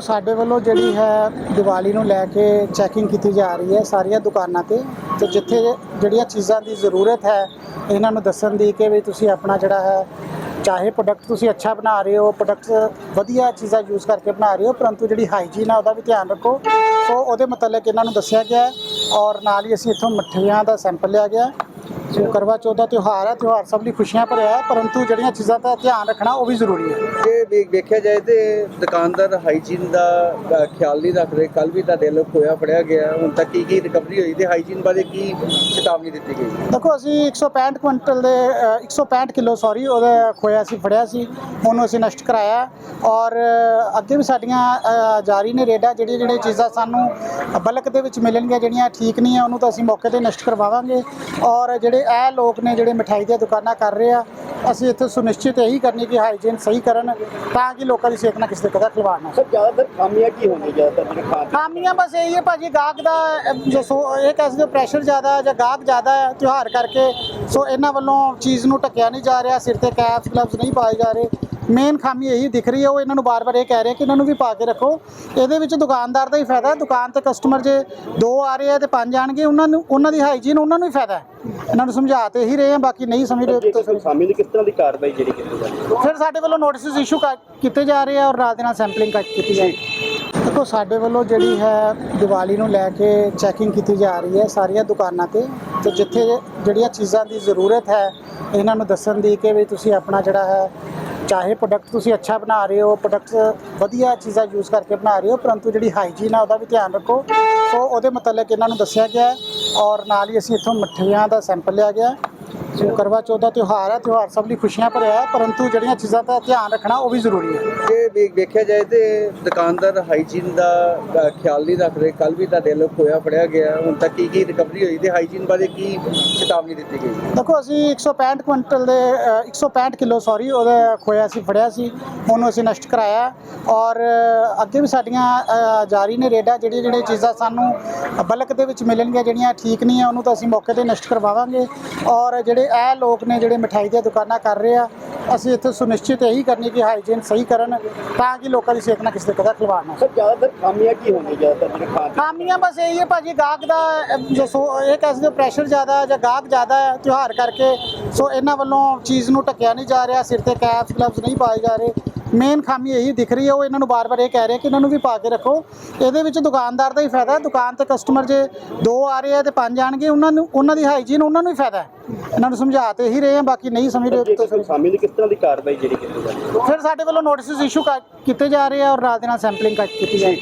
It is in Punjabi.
ਦੇਖੋ, ਸਾਡੇ ਵੱਲੋਂ ਜਿਹੜੀ ਹੈ ਦੀਵਾਲੀ ਨੂੰ ਲੈ ਕੇ ਚੈਕਿੰਗ ਕੀਤੀ ਜਾ ਰਹੀ ਹੈ ਸਾਰੀਆਂ ਦੁਕਾਨਾਂ ਤੇ। ਤੇ ਜਿੱਥੇ ਜਿਹੜੀਆਂ ਚੀਜ਼ਾਂ ਦੀ ਜ਼ਰੂਰਤ ਹੈ, ਇਹਨਾਂ ਨੂੰ ਦੱਸਣ ਦੀ ਕਿ ਵੀ ਤੁਸੀਂ ਆਪਣਾ ਜਿਹੜਾ ਹੈ, ਚਾਹੇ ਪ੍ਰੋਡਕਟ ਤੁਸੀਂ ਅੱਛਾ ਬਣਾ ਰਹੇ ਹੋ ਪ੍ਰੋਡਕਟ ਵਧੀਆ ਚੀਜ਼ਾਂ ਯੂਜ਼ ਕਰਕੇ ਬਣਾ ਰਹੇ ਹੋ, ਪਰੰਤੂ ਜਿਹੜੀ ਹਾਈਜੀਨ ਹੈ ਉਹਦਾ ਵੀ ਧਿਆਨ ਰੱਖੋ। ਸੋ ਉਹਦੇ ਮੁਤਲਕ ਇਹਨਾਂ ਨੂੰ ਦੱਸਿਆ ਗਿਆ ਔਰ ਨਾਲ ਹੀ ਅਸੀਂ ਇੱਥੋਂ ਮਠਿਆਈਆਂ ਦਾ ਸੈਂਪਲ ਲਿਆ ਗਿਆ ਸੋ ਕਰਵਾ ਚੌਥ ਦਾ ਤਿਉਹਾਰ ਹੈ ਤਿਉਹਾਰ ਸਭ ਲਈ ਖੁਸ਼ੀਆਂ ਭਰਿਆ ਹੈ ਪਰੰਤੂ ਜਿਹੜੀਆਂ ਚੀਜ਼ਾਂ ਦਾ ਧਿਆਨ ਰੱਖਣਾ ਉਹ ਵੀ ਜ਼ਰੂਰੀ ਹੈ। ਜੇ ਵੇ- ਵੇਖਿਆ ਜਾਏ ਤੇ ਦੁਕਾਨਦਾਰ ਹਾਈਜੀਨ ਦਾ ਅ, ਖਿਆਲ ਨਹੀਂ ਰੱਖ ਰਹੇ ਕੱਲ ਵੀ ਤੁਹਾਡੇ ਵੱਲੋਂ ਖੋਇਆ ਫੜਿਆ ਗਿਆ। ਹੁਣ ਤੱਕ ਕੀ ਕੀ ਰਿਕਵਰੀ ਹੋਈ ਤੇ ਹਾਈਜੀਨ ਬਾਰੇ ਕੀ ਚੇਤਾਵਨੀ ਦਿੱਤੀ ਗਈ? ਦੇਖੋ ਅਸੀਂ 165 ਕੁਇੰਟਲ ਦੇ ਅ, 165 ਕਿਲੋ ਸੌਰੀ ਉਹਦਾ ਖੋਇਆ ਸੀ ਫੜਿਆ ਸੀ। ਉਹਨੂੰ ਅਸੀਂ ਨਸ਼ਟ ਕਰਾਇਆ। ਔਰ ਅ, ਅੱਗੇ ਵੀ ਸਾਡੀਆਂ ਅ, ਜਾਰੀ ਨੇ ਰੇਡਾਂ ਜਿਹੜੀਆਂ ਜਿਹੜੀਆਂ ਚੀਜ਼ਾਂ ਸਾਨੂੰ ਬਲਕ ਦੇ ਵਿੱਚ ਮਿਲਣਗੀਆਂ ਜਿਹੜੀਆਂ ਠੀਕ ਨਹੀਂ ਆ ਉਹਨੂੰ ਤਾਂ ਅਸੀਂ ਮੌਕੇ ਤੇ ਨਸ਼ਟ ਕਰਵਾਵਾਂਗੇ। ਔਰ ਜਿਹੜੇ ਇਹ ਲੋਕ ਨੇ ਜਿਹੜੇ ਮਠਾਈ ਦੀਆਂ ਦੁਕਾਨਾਂ ਕਰ ਰਹੇ ਆ ਅਸੀਂ ਇੱਥੇ ਸੁਨਿਸ਼ਚਿਤ ਇਹੀ ਕਰਨੀ ਕਿ ਹਾਈਜੀਨ ਸਹੀ ਕਰਨ ਤਾਂ ਕਿ ਲੋਕਾਂ ਦੀ ਸਿਹਤ ਨਾਲ ਕਿਸੇ ਕਦਾ ਖਿਲਵਾੜ ਨਾ ਸਰ ਜ਼ਿਆਦਾਤਰ ਖਾਮੀਆਂ ਕੀ ਹੁੰਦੀਆਂ ਜ਼ਿਆਦਾਤਰ ਜਿਹੜੇ ਖਾਣ? ਖਾਮੀਆਂ ਬਸ ਇਹੀ ਹੈ ਭਾਜੀ ਗਾਹਕ ਦਾ ਅਹ, ਜੋ ਸੋ ਇਹ ਕਹਿ ਸਕਦੇ ਪ੍ਰੈਸ਼ਰ ਜ਼ਿਆਦਾ ਹੈ ਜਾਂ ਗਾਹਕ ਜ਼ਿਆਦਾ ਹੈ ਤਿਉਹਾਰ ਕਰਕੇ ਸੋ ਇਹਨਾਂ ਵੱਲੋਂ ਚੀਜ਼ ਨੂੰ ਢੱਕਿਆ ਨਹੀਂ ਜਾ ਰਿਹਾ ਸਿਰ ਤੇ ਕੈਪਸ ਗਲਵਸ ਨਹੀਂ ਪਾਏ ਜਾ ਰਹੇ ਮੇਨ ਖਾਮੀ ਇਹੀ ਦਿਖ ਰਹੀ ਹੈ ਉਹ ਇਹਨਾਂ ਨੂੰ ਬਾਰ-ਬਾਰ ਇਹ ਕਹਿ ਰਹੇ ਕਿ ਇਹਨਾਂ ਨੂੰ ਵੀ ਪਾ ਕੇ ਰੱਖੋ। ਇਹਦੇ ਵਿੱਚ ਦੁਕਾਨਦਾਰ ਦਾ ਹੀ ਫਾਇਦਾ ਹੈ ਦੁਕਾਨ ਤੇ ਕਸਟਮਰ ਜੇ ਦੋ ਆ ਰਹੇ ਆ ਤੇ ਪੰਜ ਆਣਗੇ ਉਹਨਾਂ ਨੂੰ ਉਹਨਾਂ ਦੀ ਹਾਈਜੀਨ ਉਹਨਾਂ ਨੂੰ ਹੀ ਫਾਇਦਾ ਹੈ। ਇਹਨਾਂ ਨੂੰ ਸਮਝਾ ਤੇ ਹੀ ਰਹੇ ਆ ਬਾਕੀ ਨਹੀਂ ਸਮਝ ਰਹੇ ਜੇ ਤਾਂ ਖਾਮੀ ਦੀ ਕਿਸ ਤਰ੍ਹਾਂ ਦੀ ਕਾਰਵਾਈ ਜਿਹੜੀ ਕੀਤੀ ਜਾਂਦੀ ਹੈ? ਫਿਰ ਸਾਡੇ ਵੱਲੋਂ ਨੋਟਿਸਸ ਇਸ਼ੂ ਕੀਤੇ ਜਾ ਰਹੇ ਆ ਔਰ ਨਾਲ ਦੇ ਨਾਲ ਸੈਂਪਲਿੰਗ ਕੀਤੀ ਜਾਏ। ਦੇਖੋ ਸਾਡੇ ਵੱਲੋਂ ਜਿਹੜੀ ਹੈ ਦੀਵਾਲੀ ਨੂੰ ਲੈ ਕੇ ਚੈਕਿੰਗ ਕੀਤੀ ਜਾ ਰਹੀ ਹੈ ਸਾਰੀਆਂ ਦੁਕਾਨਾਂ ਤੇ। ਤੇ ਜਿੱਥੇ ਜਿਹੜੀਆਂ ਚੀਜ਼ਾਂ ਦੀ ਜ਼ਰੂਰਤ ਹੈ ਇਹਨਾਂ ਨੂੰ ਦੱਸਣ ਦੀ ਕਿ ਵੀ ਤੁਸੀਂ ਆਪਣਾ ਜਿਹੜਾ ਹੈ ਚਾਹੇ ਪ੍ਰੋਡਕਟ ਤੁਸੀਂ ਅੱਛਾ ਬਣਾ ਰਹੇ ਹੋ ਪ੍ਰੋਡਕਟ ਵਧੀਆ ਚੀਜ਼ਾਂ ਯੂਜ਼ ਕਰਕੇ ਬਣਾ ਰਹੇ ਹੋ, ਪਰੰਤੂ ਜਿਹੜੀ ਹਾਈਜੀਨ ਹੈ ਉਹਦਾ ਵੀ ਧਿਆਨ ਰੱਖੋ। ਸੋ ਉਹਦੇ ਮੁਤਲਕ ਇਹਨਾਂ ਨੂੰ ਦੱਸਿਆ ਗਿਆ ਔਰ ਨਾਲ ਹੀ ਅਸੀਂ ਇੱਥੋਂ ਮਠਿਆਈਆਂ ਦਾ ਸੈਂਪਲ ਲਿਆ ਗਿਆ ਸੋ ਕਰਵਾ ਚੌਥ ਦਾ ਤਿਉਹਾਰ ਹੈ ਤਿਉਹਾਰ ਸਭ ਲਈ ਖੁਸ਼ੀਆਂ ਭਰਿਆ ਹੈ ਪਰੰਤੂ ਜਿਹੜੀਆਂ ਚੀਜ਼ਾਂ ਦਾ ਧਿਆਨ ਰੱਖਣਾ ਉਹ ਵੀ ਜ਼ਰੂਰੀ ਹੈ। ਜੇ ਵੇ- ਵੇਖਿਆ ਜਾਏ ਤੇ ਦੁਕਾਨਦਾਰ ਹਾਈਜੀਨ ਦਾ ਅ, ਖਿਆਲ ਨਹੀਂ ਰੱਖ ਰਹੇ ਕੱਲ ਵੀ ਤੁਹਾਡੇ ਵੱਲੋਂ ਖੋਇਆ ਫੜਿਆ ਗਿਆ। ਹੁਣ ਤੱਕ ਕੀ ਕੀ ਰਿਕਵਰੀ ਹੋਈ ਤੇ ਹਾਈਜੀਨ ਬਾਰੇ ਕੀ ਚੇਤਾਵਨੀ ਦਿੱਤੀ ਗਈ? ਦੇਖੋ ਅਸੀਂ 165 ਕੁਇੰਟਲ ਦੇ ਅ, 165 ਕਿਲੋ ਸੌਰੀ ਉਹਦਾ ਖੋਇਆ ਸੀ ਫੜਿਆ ਸੀ। ਉਹਨੂੰ ਅਸੀਂ ਨਸ਼ਟ ਕਰਾਇਆ। ਔਰ ਅ, ਅੱਗੇ ਵੀ ਸਾਡੀਆਂ ਅ, ਜਾਰੀ ਨੇ ਰੇਡਾਂ ਜਿਹੜੀਆਂ ਜਿਹੜੀਆਂ ਚੀਜ਼ਾਂ ਸਾਨੂੰ ਬਲਕ ਦੇ ਵਿੱਚ ਮਿਲਣਗੀਆਂ ਜਿਹੜੀਆਂ ਠੀਕ ਨਹੀਂ ਆ ਉਹਨੂੰ ਤਾਂ ਅਸੀਂ ਮੌਕੇ ਤੇ ਨਸ਼ਟ ਕਰਵਾਵਾਂਗੇ। ਔਰ ਜਿਹੜੇ ਇਹ ਲੋਕ ਨੇ ਜਿਹੜੇ ਮਠਾਈ ਦੀਆਂ ਦੁਕਾਨਾਂ ਕਰ ਰਹੇ ਆ ਅਸੀਂ ਇੱਥੇ ਸੁਨਿਸ਼ਚਿਤ ਇਹੀ ਕਰਨੀ ਕਿ ਹਾਈਜੀਨ ਸਹੀ ਕਰਨ ਤਾਂ ਕਿ ਲੋਕਾਂ ਦੀ ਸਿਹਤ ਨਾਲ ਕਿਸੇ ਦੇ ਕਦਾ ਖਿਲਵਾੜ ਨਾ ਸਰ ਜ਼ਿਆਦਾਤਰ ਖਾਮੀਆਂ ਕੀ ਹੁੰਦੀਆਂ ਜ਼ਿਆਦਾਤਰ ਜਿਹੜੇ ਖਾਣ ਦੀ? ਖਾਮੀਆਂ ਬਸ ਇਹੀ ਹੈ ਭਾਜੀ ਗਾਹਕ ਦਾ ਅਹ, ਜੋ ਸੋ ਇਹ ਕਹਿ ਸਕਦੇ ਪ੍ਰੈਸ਼ਰ ਜ਼ਿਆਦਾ ਹੈ ਜਾਂ ਗਾਹਕ ਜ਼ਿਆਦਾ ਹੈ ਤਿਉਹਾਰ ਕਰਕੇ ਸੋ ਇਹਨਾਂ ਵੱਲੋਂ ਚੀਜ਼ ਨੂੰ ਢੱਕਿਆ ਨਹੀਂ ਜਾ ਰਿਹਾ ਸਿਰ ਤੇ ਕੈਪਸ ਗਲਵਸ ਨਹੀਂ ਪਾਏ ਜਾ ਰਹੇ ਮੇਨ ਖਾਮੀ ਇਹੀ ਦਿਖ ਰਹੀ ਹੈ ਉਹ ਇਹਨਾਂ ਨੂੰ ਬਾਰ-ਬਾਰ ਇਹ ਕਹਿ ਰਹੇ ਕਿ ਇਹਨਾਂ ਨੂੰ ਵੀ ਪਾ ਕੇ ਰੱਖੋ। ਇਹਦੇ ਵਿੱਚ ਦੁਕਾਨਦਾਰ ਦਾ ਹੀ ਫਾਇਦਾ ਹੈ ਦੁਕਾਨ ਤੇ ਕਸਟਮਰ ਜੇ ਦੋ ਆ ਰਹੇ ਆ ਤੇ ਪੰਜ ਆਣਗੇ ਉਹਨਾਂ ਨੂੰ ਉਹਨਾਂ ਦੀ ਹਾਈਜੀਨ ਉਹਨਾਂ ਨੂੰ ਹੀ ਫਾਇਦਾ ਹੈ। ਇਹਨਾਂ ਨੂੰ ਸਮਝਾ ਤੇ ਹੀ ਰਹੇ ਆ ਬਾਕੀ ਨਹੀਂ ਸਮਝ ਰਹੇ। ਕਿਸੇ ਨੂੰ ਖਾਮੀ ਦੀ ਕਿਸ ਤਰ੍ਹਾਂ ਦੀ ਕਾਰਵਾਈ ਜਿਹੜੀ ਕੀਤੀ ਜਾਂਦੀ ਹੈ ਫਿਰ ਸਾਡੇ ਵੱਲੋਂ ਨੋਟਿਸਸ ਇਸ਼ੂ ਕੀਤੇ ਜਾ ਰਹੇ ਆ ਔਰ ਨਾਲ ਦੇ ਨਾਲ ਸੈਂਪਲਿੰਗ ਕੀਤੀ ਜਾਏ